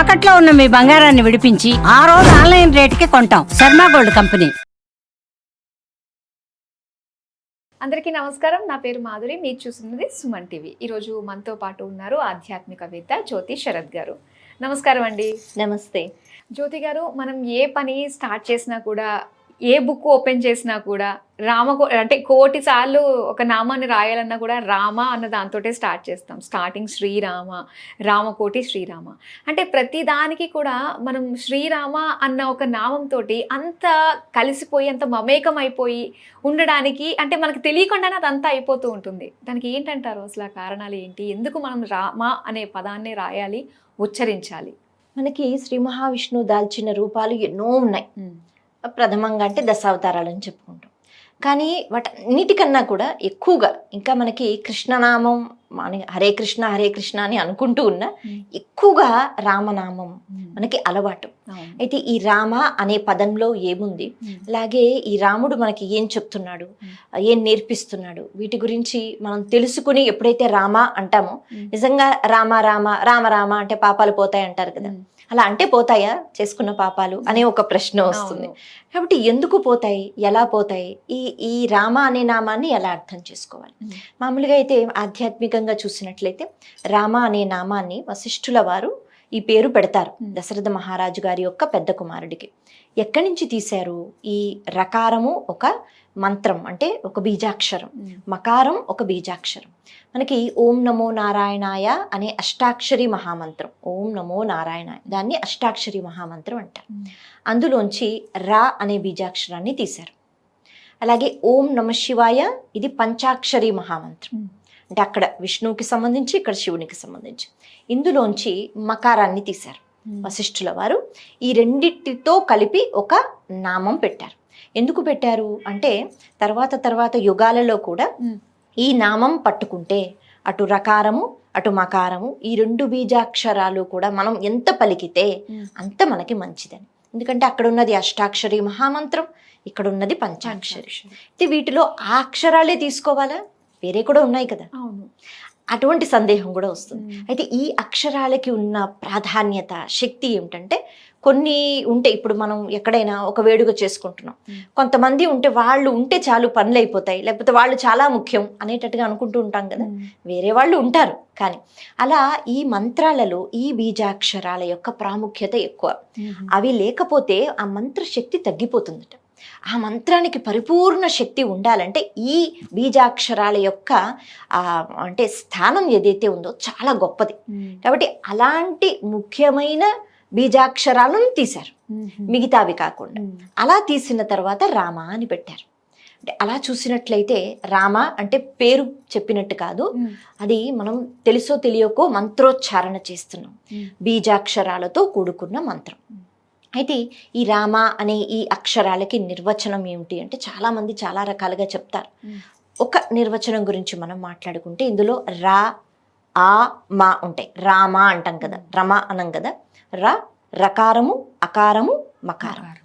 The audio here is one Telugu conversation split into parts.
తాకట్లో ఉన్న మీ బంగారాన్ని విడిపించి ఆ రోజు ఆన్లైన్ రేటుకి కొంటాం. Sharma gold company. అందరికీ నమస్కారం. నా పేరు మాధురి. మీరు చూస్తున్నది సుమన్ టీవీ. ఈరోజు మనతో పాటు ఉన్నారు ఆధ్యాత్మికవేత్త జ్యోతి శరత్ గారు. నమస్కారం అండి. నమస్తే. జ్యోతి గారు మనం ఏ పని స్టార్ట్ చేసినా కూడా ఏ బుక్ ఓపెన్ చేసినా కూడా రామ అంటే కోటి సార్లు ఒక నామాన్ని రాయాలన్నా కూడా రామ అన్న దాంతోటే స్టార్ట్ చేస్తాం. స్టార్టింగ్ శ్రీరామ రామకోటి శ్రీరామ. అంటే ప్రతి దానికి కూడా మనం శ్రీరామ అన్న ఒక నామంతో అంత కలిసిపోయి అంత మమేకం అయిపోయి ఉండడానికి అంటే మనకు తెలియకుండానే అదంతా అయిపోతూ ఉంటుంది. దానికి ఏంటంటారు అసలు ఆ కారణాలు ఏంటి? ఎందుకు మనం రామ అనే పదాన్ని రాయాలి ఉచ్చరించాలి? మనకి శ్రీ మహావిష్ణువు దాల్చిన రూపాలు ఎన్నో ఉన్నాయి. ప్రథమంగా అంటే దశావతారాలని చెప్పుకుంటాం. కానీ వాటన్నిటికన్నా కూడా ఎక్కువగా ఇంకా మనకి కృష్ణనామం మన హరే కృష్ణ హరే కృష్ణ అని అనుకుంటూ ఉన్న ఎక్కువగా రామనామం మనకి అలవాటు. అయితే ఈ రామ అనే పదంలో ఏముంది? అలాగే ఈ రాముడు మనకి ఏం చెప్తున్నాడు? ఏం నేర్పిస్తున్నాడు? వీటి గురించి మనం తెలుసుకుని ఎప్పుడైతే రామ అంటామో. నిజంగా రామ రామ రామ రామ అంటే పాపాలు పోతాయి అంటారు కదా. అలా అంటే పోతాయా చేసుకున్న పాపాలు అనే ఒక ప్రశ్న వస్తుంది. కాబట్టి ఎందుకు పోతాయి ఎలా పోతాయి ఈ ఈ రామ అనే నామాన్ని ఎలా అర్థం చేసుకోవాలి మ్మ్. మామూలుగా అయితే ఆధ్యాత్మికంగా చూసినట్లయితే రామ అనే నామాన్ని వశిష్ఠుల వారు ఈ పేరు పెడతారు. దశరథ మహారాజు గారి యొక్క పెద్ద కుమారుడికి. ఎక్కడి నుంచి తీశారు? ఈ రకారము ఒక మంత్రం అంటే ఒక బీజాక్షరం. మకారం ఒక బీజాక్షరం. మనకి ఓం నమో నారాయణాయ అనే అష్టాక్షరి మహామంత్రం. ఓం నమో నారాయణాయ. దాన్ని అష్టాక్షరి మహామంత్రం అంటారు. అందులోంచి రా అనే బీజాక్షరాన్ని తీశారు. అలాగే ఓం నమ శివాయ ఇది పంచాక్షరి మహామంత్రం. అంటే అక్కడ విష్ణువుకి సంబంధించి ఇక్కడ శివునికి సంబంధించి. ఇందులోంచి మకారాన్ని తీశారు. మ్మ్. వశిష్ఠుల వారు ఈ రెండిటితో కలిపి ఒక నామం పెట్టారు. ఎందుకు పెట్టారు? అంటే తర్వాత తర్వాత యుగాలలో కూడా మ్మ్. ఈ నామం పట్టుకుంటే అటు రకారము అటు మకారము ఈ రెండు బీజాక్షరాలు కూడా మనం ఎంత పలికితే మ్మ్. అంత మనకి మంచిదని. ఎందుకంటే అక్కడ ఉన్నది అష్టాక్షరి మహామంత్రం ఇక్కడ ఉన్నది పంచాక్షరి. అయితే వీటిలో ఆ అక్షరాలే తీసుకోవాలా? వేరే కూడా ఉన్నాయి కదా అవును అటువంటి సందేహం కూడా వస్తుంది. అయితే ఈ అక్షరాలకి ఉన్న ప్రాధాన్యత శక్తి ఏమిటంటే కొన్ని ఉంటే ఇప్పుడు మనం ఎక్కడైనా ఒక వేడుక చేసుకుంటున్నాం. కొంతమంది ఉంటే వాళ్ళు ఉంటే చాలు పనులు అయిపోతాయి లేకపోతే వాళ్ళు చాలా ముఖ్యం అనేటట్టుగా అనుకుంటూ ఉంటాం కదా. వేరే వాళ్ళు ఉంటారు కానీ అలా ఈ మంత్రాలలో ఈ బీజాక్షరాల యొక్క ప్రాముఖ్యత ఎక్కువ. అవి లేకపోతే ఆ మంత్ర శక్తి తగ్గిపోతుందట ఆ మంత్రానికి పరిపూర్ణ శక్తి ఉండాలంటే ఈ బీజాక్షరాల యొక్క ఆ, అంటే స్థానం ఏదైతే ఉందో చాలా గొప్పది. కాబట్టి అలాంటి ముఖ్యమైన బీజాక్షరాలను తీశారు. మిగతావి కాకుండా. అలా తీసిన తర్వాత రామ అని పెట్టారు అంటే అలా చూసినట్లయితే రామ అంటే పేరు చెప్పినట్టు కాదు. అది మనం తెలుసో తెలియకో మంత్రోచ్చారణ చేస్తున్నాం. బీజాక్షరాలతో కూడుకున్న మంత్రం అయితే ఈ రామ అనే ఈ అక్షరాలకి నిర్వచనం ఏమిటి అంటే చాలా మంది చాలా రకాలుగా చెప్తారు. ఒక నిర్వచనం గురించి మనం మాట్లాడుకుంటే ఇందులో రా ఆ మా ఉంటాయి. రామ అంటాం కదా. రమ అనం కదా. ర రకారము అకారము మకారం.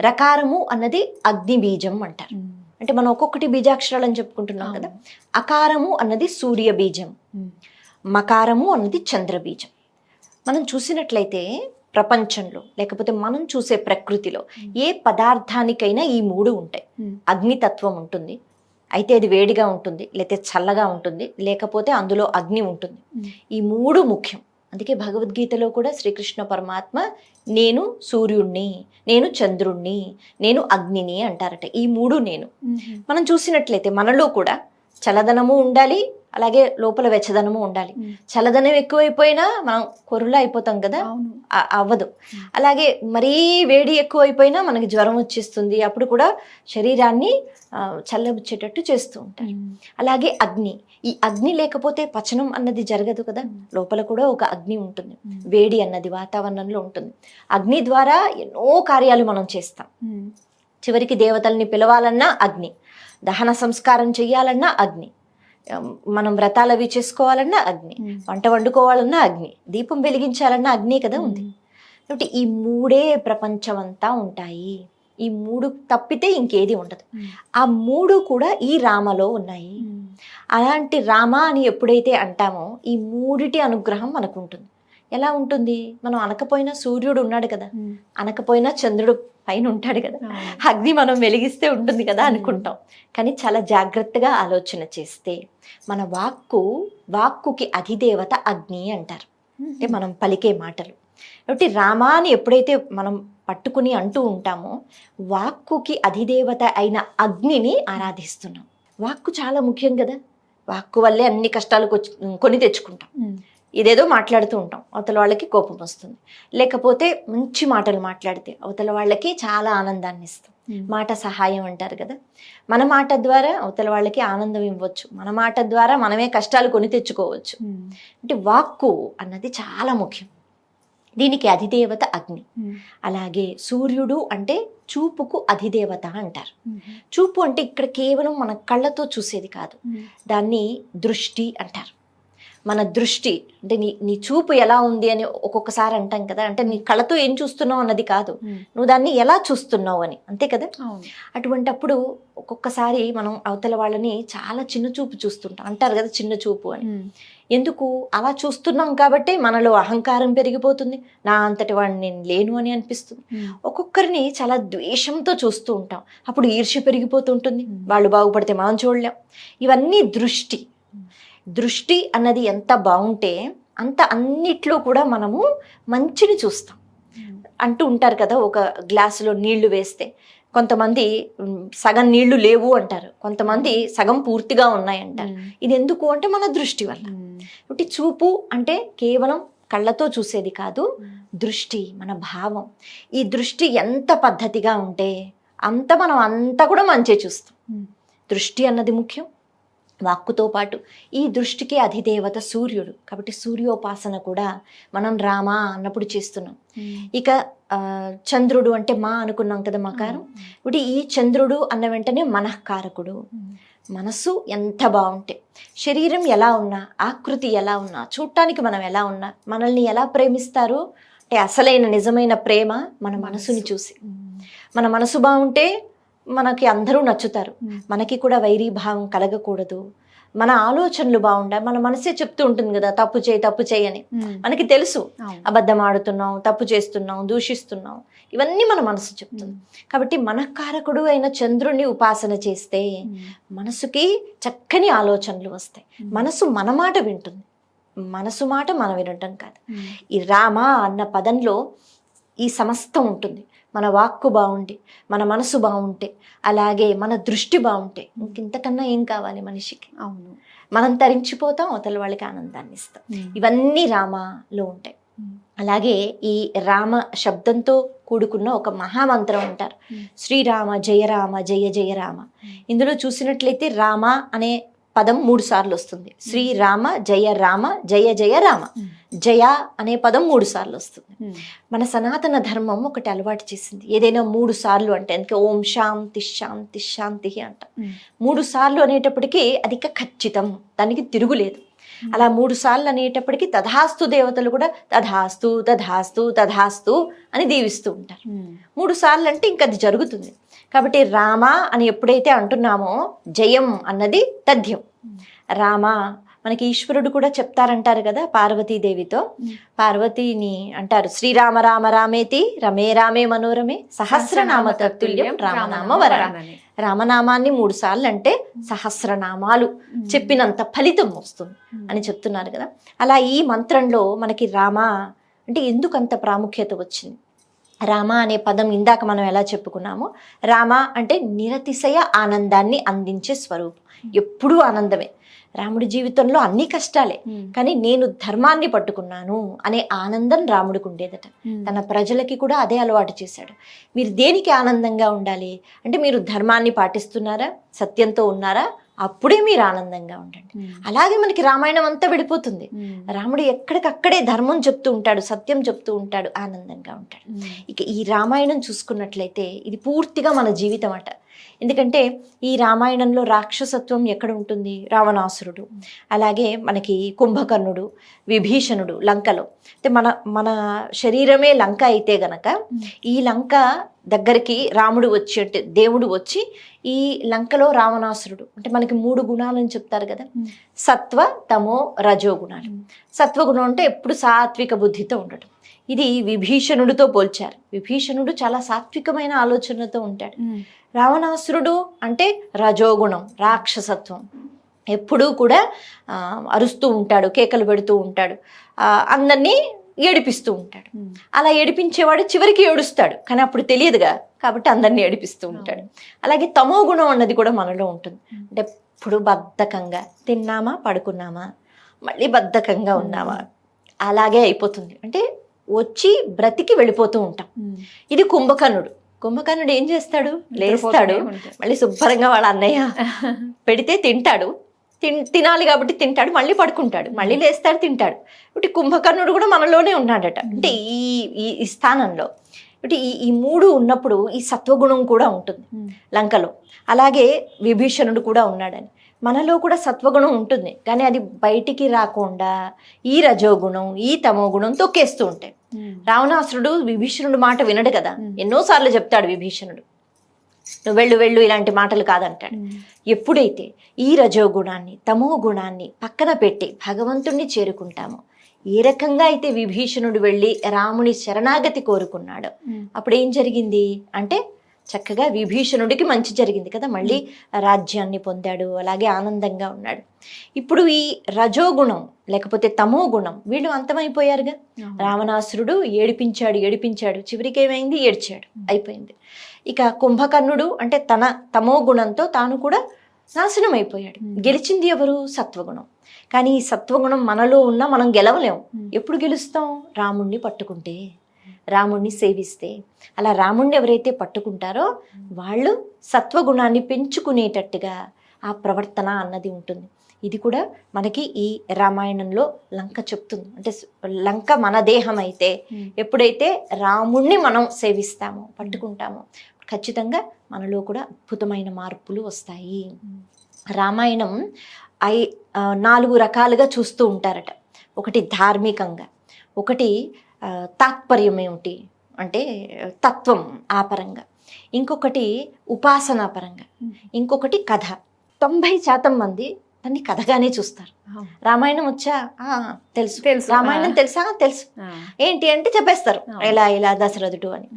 రకారము అన్నది అగ్ని బీజం అంటారు. అంటే మనం ఒక్కొక్కటి బీజాక్షరాలు అని చెప్పుకుంటున్నాం కదా. అకారము అన్నది సూర్య బీజం. మకారము అన్నది చంద్ర బీజం. మనం చూసినట్లయితే ప్రపంచంలో లేకపోతే మనం చూసే ప్రకృతిలో ఏ పదార్థానికైనా ఈ మూడు ఉంటాయి. మ్మ్. అగ్నితత్వం ఉంటుంది. అయితే అది వేడిగా ఉంటుంది లేకపోతే చల్లగా ఉంటుంది లేకపోతే అందులో అగ్ని ఉంటుంది. మ్మ్. ఈ మూడు ముఖ్యం. అందుకే భగవద్గీతలో కూడా శ్రీకృష్ణ పరమాత్మ నేను సూర్యుణ్ణి నేను చంద్రుణ్ణి నేను అగ్నిని అంటారట. ఈ మూడు నేను. మనం చూసినట్లయితే మనలో కూడా చల్లదనము ఉండాలి అలాగే లోపల వెచ్చదనము ఉండాలి. చల్లదనం ఎక్కువైపోయినా మనం కొరులా అయిపోతాం కదా? అవ్వదు. అలాగే మరీ వేడి ఎక్కువ అయిపోయినా మనకి జ్వరం వచ్చేస్తుంది. అప్పుడు కూడా శరీరాన్ని చల్లబుచ్చేటట్టు చేస్తూ ఉంటారు. అలాగే అగ్ని. ఈ అగ్ని లేకపోతే పచనం అన్నది జరగదు కదా? లోపల కూడా ఒక అగ్ని ఉంటుంది. వేడి అన్నది వాతావరణంలో ఉంటుంది. అగ్ని ద్వారా ఎన్నో కార్యాలు మనం చేస్తాం. చివరికి దేవతల్ని పిలవాలన్నా అగ్ని. దహన సంస్కారం చెయ్యాలన్నా అగ్ని. మనం వ్రతాలు అవి చేసుకోవాలన్నా అగ్ని మ్మ్. వంట వండుకోవాలన్నా అగ్ని దీపం వెలిగించాలన్నా అగ్ని కదా ఉంది కాబట్టి ఈ మూడే ప్రపంచం అంతా ఉంటాయి ఈ మూడు తప్పితే ఇంకేది ఉండదు మ్మ్. ఆ మూడు కూడా ఈ రామలో ఉన్నాయి. అలాంటి రామ అని ఎప్పుడైతే అంటామో ఈ మూడిటి అనుగ్రహం మనకు ఉంటుంది ఎలా ఉంటుంది? మనం అనకపోయినా సూర్యుడు ఉన్నాడు కదా. అనకపోయినా చంద్రుడు పైన ఉంటాడు కదా. అగ్ని మనం వెలిగిస్తే ఉంటుంది కదా అనుకుంటాం. కానీ చాలా జాగ్రత్తగా ఆలోచన చేస్తే మన వాక్కు వాక్కుకి అధిదేవత అగ్ని అంటారు. అంటే మనం పలికే మాటలు. కాబట్టి రామాని ఎప్పుడైతే మనం పట్టుకుని అంటూ ఉంటామో వాక్కుకి అధిదేవత అయిన అగ్నిని ఆరాధిస్తున్నాం. వాక్కు చాలా ముఖ్యం కదా. వాక్కు వల్లే అన్ని కష్టాలు కొని తెచ్చుకుంటాం. ఇదేదో మాట్లాడుతూ ఉంటాం. అవతల వాళ్ళకి కోపం వస్తుంది. లేకపోతే మంచి మాటలు మాట్లాడితే అవతల వాళ్ళకి చాలా ఆనందాన్ని ఇస్తాం. మాట సహాయం అంటారు కదా. మన మాట ద్వారా అవతల వాళ్ళకి ఆనందం ఇవ్వచ్చు. మన మాట ద్వారా మనమే కష్టాలు కొని తెచ్చుకోవచ్చు. అంటే వాక్కు అన్నది చాలా ముఖ్యం. దీనికి అధిదేవత అగ్ని. అలాగే సూర్యుడు అంటే చూపుకు అధిదేవత అంటారు. చూపు అంటే ఇక్కడ కేవలం మన కళ్ళతో చూసేది కాదు. దాన్ని దృష్టి అంటారు. మన దృష్టి అంటే నీ నీ చూపు ఎలా ఉంది అని ఒక్కొక్కసారి అంటాం కదా అంటే నీ కళ్ళతో ఏం చూస్తున్నావు అన్నది కాదు. నువ్వు దాన్ని ఎలా చూస్తున్నావు అని అంతే కదా? అవును. అటువంటప్పుడు ఒక్కొక్కసారి మనం అవతల వాళ్ళని చాలా చిన్న చూపు చూస్తుంటాం. అంటారు కదా చిన్న చూపు అని. ఎందుకు? అలా చూస్తున్నాం కాబట్టి మనలో అహంకారం పెరిగిపోతుంది. నా అంతటి వాడిని నేను లేను అని అనిపిస్తుంది. ఒక్కొక్కరిని చాలా ద్వేషంతో చూస్తూ ఉంటాం. అప్పుడు ఈర్ష్య పెరిగిపోతుంటుంది వాళ్ళు బాగుపడితే మనం చూడలేం. ఇవన్నీ దృష్టి. దృష్టి అన్నది ఎంత బాగుంటే అంత అన్నిట్లో కూడా మనము మంచిని చూస్తాం. అంటూ ఉంటారు కదా ఒక గ్లాసులో నీళ్ళు వేస్తే. కొంతమంది సగం నీళ్ళు లేవు అంటారు. కొంతమంది సగం పూర్తిగా ఉన్నాయంటారు. ఇది ఎందుకు అంటే మన దృష్టి వల్ల. కాబట్టి చూపు అంటే కేవలం కళ్ళతో చూసేది కాదు దృష్టి మన భావం. ఈ దృష్టి ఎంత పద్ధతిగా ఉంటే అంత మనం అంతా కూడా మంచి చూస్తాం. దృష్టి అన్నది ముఖ్యం. వాక్కుతో పాటు ఈ దృష్టికి అధిదేవత సూర్యుడు. కాబట్టి సూర్యోపాసన కూడా మనం రామా అన్నప్పుడు చేస్తున్నాం. ఇక ఆ, చంద్రుడు అంటే మా అనుకున్నాం కదా మకారం ఇప్పుడు ఈ చంద్రుడు అన్న వెంటనే మనఃకారకుడు. మనసు ఎంత బాగుంటే శరీరం ఎలా ఉన్నా ఆకృతి ఎలా ఉన్నా చూడటానికి మనం ఎలా ఉన్నా మనల్ని ఎలా ప్రేమిస్తారు అంటే అసలైన నిజమైన ప్రేమ మన మనసుని చూసి. మన మనసు బాగుంటే మనకి అందరూ నచ్చుతారు. మనకి కూడా వైరీ భావం కలగకూడదు. మన ఆలోచనలు బాగుండాలి. మన మనసే చెప్తూ ఉంటుంది కదా తప్పు చేయి తప్పు చేయి అని. మనకి తెలుసు. అబద్ధం ఆడుతున్నాం తప్పు చేస్తున్నాం దూషిస్తున్నాం. ఇవన్నీ మన మనసు చెప్తుంది. కాబట్టి మనకారకుడు అయిన చంద్రుణ్ణి ఉపాసన చేస్తే మనసుకి చక్కని ఆలోచనలు వస్తాయి. మనసు మన మాట వింటుంది. మనసు మాట మనం వినటం కాదు. ఈ రామ అన్న పదంలో ఈ సమస్తం ఉంటుంది. మన వాక్కు బాగుంటే మన మనసు బాగుంటే అలాగే మన దృష్టి బాగుంటే ఇంకింతకన్నా ఏం కావాలి మనిషికి? అవును. మనం తరించిపోతాం అవతల వాళ్ళకి ఆనందాన్ని ఇస్తాం. ఇవన్నీ రామలో ఉంటాయి. అలాగే ఈ రామ శబ్దంతో కూడుకున్న ఒక మహామంత్రం అంటారు. శ్రీరామ జయ రామ జయ జయ రామ ఇందులో చూసినట్లయితే రామ అనే పదం మూడు సార్లు వస్తుంది. శ్రీరామ జయ రామ జయ జయ రామ జయ అనే పదం మూడు సార్లు వస్తుంది. మన సనాతన ధర్మం ఒకటి అలవాటు చేసింది. ఏదైనా మూడు సార్లు అంటే అందుకే ఓం శాంతి శాంతి శాంతి అంట. మూడు సార్లు అనేటప్పటికీ అది ఇక ఖచ్చితం. దానికి తిరుగులేదు అలా మూడు సార్లు అనేటప్పటికీ తథాస్తు దేవతలు కూడా తథాస్తు తథాస్తు తథాస్తు అని దీవిస్తూ ఉంటారు. మూడు సార్లు అంటే ఇంకా అది జరుగుతుంది. కాబట్టి రామ అని ఎప్పుడైతే అంటున్నామో జయం అన్నది తథ్యం. రామ మనకి ఈశ్వరుడు కూడా చెప్తారంటారు కదా పార్వతీదేవితో. పార్వతిని అంటారు శ్రీరామ రామ రామేతి రమే రామే మనోరమే సహస్రనామ తత్తుల్యం రామనామ వరాన రామనామాన్ని మూడు సార్లు అంటే సహస్రనామాలు చెప్పినంత ఫలితం వస్తుంది అని చెప్తున్నారు కదా. అలా ఈ మంత్రంలో మనకి రామ అంటే ఎందుకు అంత ప్రాముఖ్యత వచ్చింది? రామ అనే పదం ఇందాక మనం ఎలా చెప్పుకున్నామో రామ అంటే నిరతిశయ ఆనందాన్ని అందించే స్వరూపం. ఎప్పుడూ ఆనందమే. రాముడి జీవితంలో అన్ని కష్టాలే. కానీ నేను ధర్మాన్ని పట్టుకున్నాను అనే ఆనందం రాముడికి ఉండేదట. తన ప్రజలకి కూడా అదే అలవాటు చేశాడు. మీరు దేనికి ఆనందంగా ఉండాలి? అంటే మీరు ధర్మాన్ని పాటిస్తున్నారా? సత్యంతో ఉన్నారా? అప్పుడే మీరు ఆనందంగా ఉండండి. అలాగే మనకి రామాయణం అంతా విడిపోతుంది. రాముడు ఎక్కడికక్కడే ధర్మం చెప్తూ ఉంటాడు సత్యం చెప్తూ ఉంటాడు ఆనందంగా ఉంటాడు. ఇక ఈ రామాయణం చూసుకున్నట్లయితే ఇది పూర్తిగా మన జీవితం అట ఎందుకంటే ఈ రామాయణంలో రాక్షసత్వం ఎక్కడ ఉంటుంది? రావణాసురుడు. అలాగే మనకి కుంభకర్ణుడు విభీషణుడు లంకలో. అంటే మన మన శరీరమే లంక అయితే గనక ఈ లంక దగ్గరికి రాముడు వచ్చి అంటే దేవుడు వచ్చి ఈ లంకలో రావణాసురుడు. అంటే మనకి మూడు గుణాలని చెప్తారు కదా. సత్వ తమో రజో గుణాలు. సత్వగుణం అంటే ఎప్పుడు సాత్విక బుద్ధితో ఉండటం. ఇది విభీషణుడితో పోల్చారు. విభీషణుడు చాలా సాత్వికమైన ఆలోచనతో ఉంటాడు. రావణాసురుడు అంటే రజోగుణం రాక్షసత్వం. ఎప్పుడూ కూడా అరుస్తూ ఉంటాడు కేకలు పెడుతూ ఉంటాడు. అందరినీ ఏడిపిస్తూ ఉంటాడు. అలా ఏడిపించేవాడు చివరికి ఏడుస్తాడు. కానీ అప్పుడు తెలియదుగా కాబట్టి అందరినీ ఏడిపిస్తూ ఉంటాడు. అలాగే తమో గుణం అన్నది కూడా మనలో ఉంటుంది. అంటే ఎప్పుడు బద్ధకంగా తిన్నామా పడుకున్నామా మళ్ళీ బద్ధకంగా ఉన్నామా అలాగే అయిపోతుంది. అంటే వచ్చి బ్రతికి వెళ్ళిపోతూ ఉంటాం. ఇది కుంభకర్ణుడు. కుంభకర్ణుడు ఏం చేస్తాడు? లేస్తాడు. మళ్ళీ శుభ్రంగా వాళ్ళ అన్నయ్య పెడితే తింటాడు. తిన్ తినాలి కాబట్టి తింటాడు. మళ్ళీ పడుకుంటాడు. మళ్ళీ లేస్తాడు తింటాడు. ఇప్పుడు కుంభకర్ణుడు కూడా మనలోనే ఉన్నాడట. అంటే ఈ ఈ స్థానంలో అంటే ఈ ఈ మూడు ఉన్నప్పుడు ఈ సత్వగుణం కూడా ఉంటుంది లంకలో. అలాగే విభీషణుడు కూడా ఉన్నాడని. మనలో కూడా సత్వగుణం ఉంటుంది. కానీ అది బయటికి రాకుండా ఈ రజోగుణం ఈ తమో గుణం తొక్కేస్తూ ఉంటాయి. రావణాసురుడు విభీషణుడు మాట వినడు కదా. ఎన్నోసార్లు చెప్తాడు విభీషణుడు. నువ్వు వెళ్ళు వెళ్ళు ఇలాంటి మాటలు కాదంటాడు. ఎప్పుడైతే ఈ రజోగుణాన్ని తమో గుణాన్ని పక్కన పెట్టి భగవంతుణ్ణి చేరుకుంటామో ఏ రకంగా అయితే విభీషణుడు వెళ్ళి రాముని శరణాగతి కోరుకున్నాడో అప్పుడు ఏం జరిగింది? అంటే చక్కగా విభీషణుడికి మంచి జరిగింది కదా. మళ్ళీ రాజ్యాన్ని పొందాడు అలాగే ఆనందంగా ఉన్నాడు. ఇప్పుడు ఈ రజోగుణం లేకపోతే తమో గుణం వీళ్ళు అంతమైపోయారుగా. రావణాసురుడు ఏడిపించాడు ఏడిపించాడు. చివరికి ఏమైంది? ఏడ్చాడు. అయిపోయింది. ఇక కుంభకర్ణుడు అంటే తన తమో గుణంతో తాను కూడా నాశనం అయిపోయాడు గెలిచింది ఎవరు? సత్వగుణం. కానీ ఈ సత్వగుణం మనలో ఉన్న మనం గెలవలేం. ఎప్పుడు గెలుస్తాం? రాముణ్ణి పట్టుకుంటే. రాముణ్ణి సేవిస్తే. అలా రాముణ్ణి ఎవరైతే పట్టుకుంటారో వాళ్ళు సత్వగుణాన్ని పెంచుకునేటట్టుగా ఆ ప్రవర్తన అన్నది ఉంటుంది. ఇది కూడా మనకి ఈ రామాయణంలో లంక చెప్తుంది. అంటే లంక మన దేహం అయితే ఎప్పుడైతే రాముణ్ణి మనం సేవిస్తామో పట్టుకుంటామో ఖచ్చితంగా మనలో కూడా అద్భుతమైన మార్పులు వస్తాయి. రామాయణం ఐ నాలుగు రకాలుగా చూస్తూ ఉంటారట. ఒకటి ధార్మికంగా ఒకటి తాత్పర్యం ఏమిటి అంటే తత్వం ఆ పరంగా. ఇంకొకటి ఉపాసనా పరంగా. ఇంకొకటి కథ. తొంభై శాతం మంది దాన్ని కథగానే చూస్తారు. రామాయణం వచ్చా? ఆ, తెలుసు. తెలుసు. రామాయణం. తెలుసా? తెలుసు. ఏంటి అంటే చెప్పేస్తారు. ఇలా ఇలా దశరథుడు అని.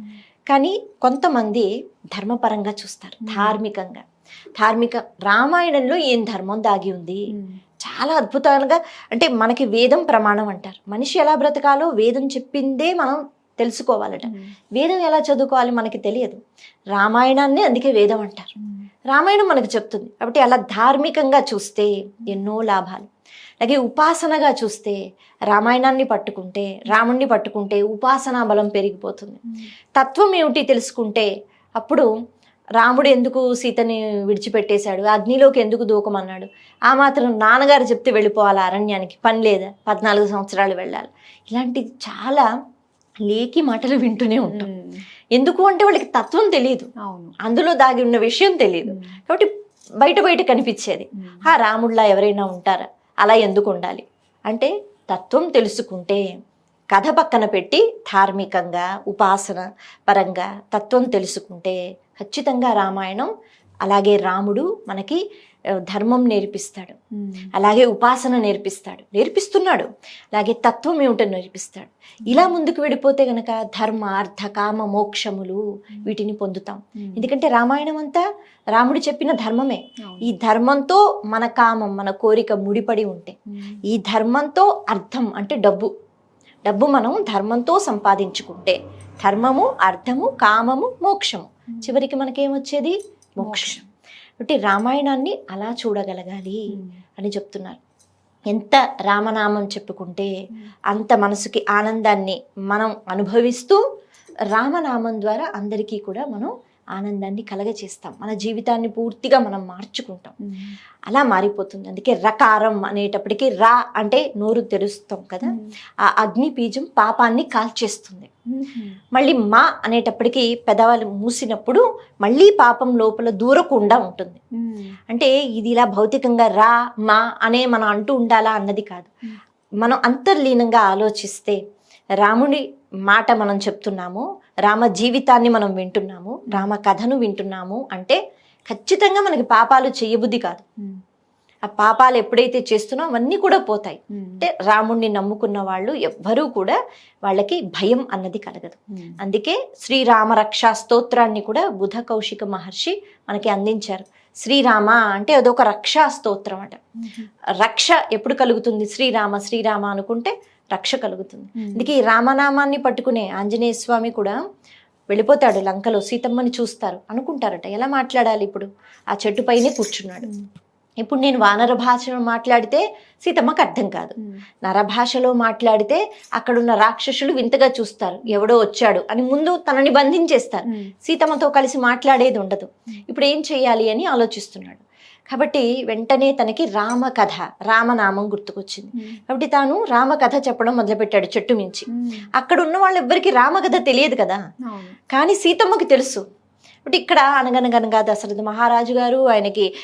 కానీ కొంతమంది ధర్మపరంగా చూస్తారు. ధార్మికంగా. ధార్మిక రామాయణంలో ఏం ధర్మం దాగి ఉంది? చాలా అద్భుతంగా అంటే మనకి వేదం ప్రమాణం అంటారు. మనిషి ఎలా బ్రతకాలో వేదం చెప్పిందే మనం తెలుసుకోవాలట. వేదం ఎలా చదువుకోవాలి మనకి తెలియదు. రామాయణాన్ని అందుకే వేదం అంటారు. రామాయణం మనకు చెప్తుంది. కాబట్టి అలా ధార్మికంగా చూస్తే ఎన్నో లాభాలు. అలాగే ఉపాసనగా చూస్తే రామాయణాన్ని పట్టుకుంటే రాముణ్ణి పట్టుకుంటే ఉపాసనా బలం పెరిగిపోతుంది. తత్వం ఏమిటి తెలుసుకుంటే అప్పుడు రాముడు ఎందుకు సీతని విడిచిపెట్టేశాడు? అగ్నిలోకి ఎందుకు దూకమన్నాడు? ఆ మాత్రం నాన్నగారు చెప్తే వెళ్ళిపోవాలి అరణ్యానికి. పని లేదా? పద్నాలుగు సంవత్సరాలు వెళ్ళాలి. ఇలాంటి చాలా లేకి మాటలు వింటూనే ఉంటాం. ఎందుకు అంటే వాళ్ళకి తత్వం తెలియదు. అందులో దాగి ఉన్న విషయం తెలియదు. కాబట్టి బయట బయట కనిపించేది. ఆ రాముడిలా ఎవరైనా ఉంటారా? అలా ఎందుకు ఉండాలి? అంటే తత్వం తెలుసుకుంటే కథ పక్కన పెట్టి ధార్మికంగా ఉపాసన పరంగా తత్వం తెలుసుకుంటే ఖచ్చితంగా రామాయణం అలాగే రాముడు మనకి ధర్మం నేర్పిస్తాడు. అలాగే ఉపాసన నేర్పిస్తాడు. నేర్పిస్తున్నాడు. అలాగే తత్వం ఏమిటో నేర్పిస్తాడు. ఇలా ముందుకు వెళ్ళిపోతే గనక ధర్మ అర్థ కామ మోక్షములు వీటిని పొందుతాం. ఎందుకంటే రామాయణం అంతా రాముడు చెప్పిన ధర్మమే. ఈ ధర్మంతో మన కామం మన కోరిక ముడిపడి ఉంటే ఈ ధర్మంతో అర్థం అంటే డబ్బు. డబ్బు మనం ధర్మంతో సంపాదించుకుంటే ధర్మము అర్థము కామము మోక్షము. చివరికి మనకేమొచ్చేది మోక్షం. కాబట్టి రామాయణాన్ని అలా చూడగలగాలి అని చెప్తున్నారు. ఎంత రామనామం చెప్పుకుంటే అంత మనసుకి ఆనందాన్ని మనం అనుభవిస్తూ రామనామం ద్వారా అందరికీ కూడా మనం ఆనందాన్ని కలగచేస్తాం మన జీవితాన్ని పూర్తిగా మనం మార్చుకుంటాం. అలా మారిపోతుంది. అందుకే రకారం అనేటప్పటికీ రా అంటే నోరు తెరుస్తాం కదా? ఆ అగ్ని బీజం పాపాన్ని కాల్చేస్తుంది. మళ్ళీ మా అనేటప్పటికీ పెదవులు మూసినప్పుడు మళ్ళీ పాపం లోపల దూరకుండా ఉంటుంది. అంటే ఇది ఇలా భౌతికంగా రా మా అనే మనం అంటూ ఉండాలా అన్నది కాదు. మనం అంతర్లీనంగా ఆలోచిస్తే రాముడి మాట మనం చెప్తున్నాము. రామ జీవితాన్ని మనం వింటున్నాము రామ కథను వింటున్నాము అంటే ఖచ్చితంగా మనకి పాపాలు చేయబుద్ధి కాదు. ఆ పాపాలు ఎప్పుడైతే చేస్తున్నామో అవన్నీ కూడా పోతాయి. అంటే రాముణ్ణి నమ్ముకున్న వాళ్ళు ఎవ్వరూ కూడా వాళ్ళకి భయం అన్నది కలగదు. అందుకే శ్రీరామ రక్షా స్తోత్రాన్ని కూడా బుధ కౌశిక మహర్షి మనకి అందించారు. శ్రీరామ అంటే అదొక రక్షా స్తోత్రం అట. రక్ష ఎప్పుడు కలుగుతుంది? శ్రీరామ శ్రీరామ అనుకుంటే రక్ష కలుగుతుంది. అందుకే ఈ రామనామాన్ని పట్టుకునే ఆంజనేయ స్వామి కూడా వెళ్ళిపోతాడు లంకలో సీతమ్మని చూస్తారు అనుకుంటారట ఎలా మాట్లాడాలి ఇప్పుడు? ఆ చెట్టు పైనే కూర్చున్నాడు. ఇప్పుడు నేను వానర భాషలో మాట్లాడితే సీతమ్మకు అర్థం కాదు. నరభాషలో మాట్లాడితే అక్కడున్న రాక్షసులు వింతగా చూస్తారు ఎవడో వచ్చాడు అని ముందు తనని బంధించేస్తారు. సీతమ్మతో కలిసి మాట్లాడేది ఉండదు. ఇప్పుడు ఏం చేయాలి అని ఆలోచిస్తున్నాడు. కాబట్టి వెంటనే తనకి రామ కథ రామనామం గుర్తుకొచ్చింది. కాబట్టి తాను రామ కథ చెప్పడం మొదలుపెట్టాడు చెట్టు మించి. అక్కడ ఉన్న వాళ్ళు ఎవ్వరికి రామకథ తెలియదు కదా? కానీ సీతమ్మకి తెలుసు. ఇప్పుడు ఇక్కడ అనగనగనగా దశరథ మహారాజు గారు ఆయనకి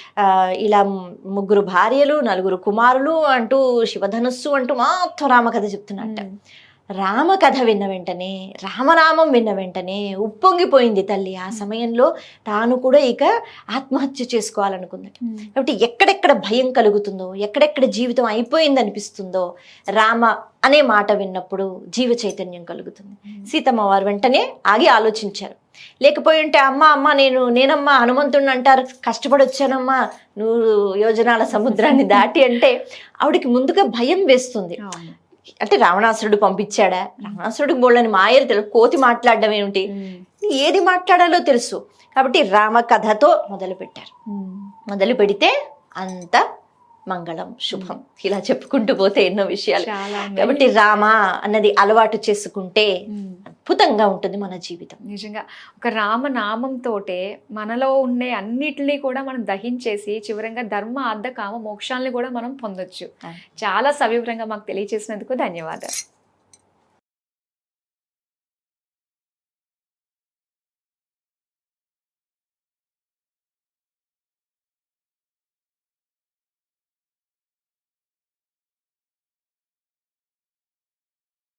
ఇలా ముగ్గురు భార్యలు నలుగురు కుమారులు అంటూ శివధనుస్సు అంటూ మొత్తం రామకథ చెప్తున్నట్ట. రామకథ విన్న వెంటనే రామనామం విన్న వెంటనే ఉప్పొంగిపోయింది తల్లి. ఆ సమయంలో తాను కూడా ఇక ఆత్మహత్య చేసుకోవాలనుకుంది. కాబట్టి ఎక్కడెక్కడ భయం కలుగుతుందో ఎక్కడెక్కడ జీవితం అయిపోయింది అనిపిస్తుందో రామ అనే మాట విన్నప్పుడు జీవ చైతన్యం కలుగుతుంది. సీతమ్మ వారు వెంటనే ఆగి ఆలోచించారు. లేకపోయి ఉంటే అమ్మ అమ్మ నేను నేనమ్మా హనుమంతుడిని అంటారు. కష్టపడి వచ్చానమ్మా నువ్వు యోజనాల సముద్రాన్ని దాటి అంటే ఆవిడకి ముందుగా భయం వేస్తుంది. అంటే రావణాసురుడు పంపించాడా? రావణాసురుడికి బోళ్ళని మాయలు తెలుసు కోతి మాట్లాడడం ఏమిటి? ఏది మాట్లాడాలో తెలుసు. కాబట్టి రామ కథతో మొదలు పెట్టారు. మొదలు పెడితే అంత మంగళం శుభం. ఇలా చెప్పుకుంటూ పోతే ఎన్నో విషయాలు. కాబట్టి రామ అన్నది అలవాటు చేసుకుంటే. అద్భుతంగా ఉంటుంది మన జీవితం. నిజంగా ఒక రామనామంతోటే మనలో ఉండే అన్నిటినీ కూడా మనం దహించేసి చివరంగా ధర్మ అర్ధ కామ మోక్షాలని కూడా మనం పొందొచ్చు. చాలా సవివరంగా మాకు తెలియజేసినందుకు ధన్యవాదాలు.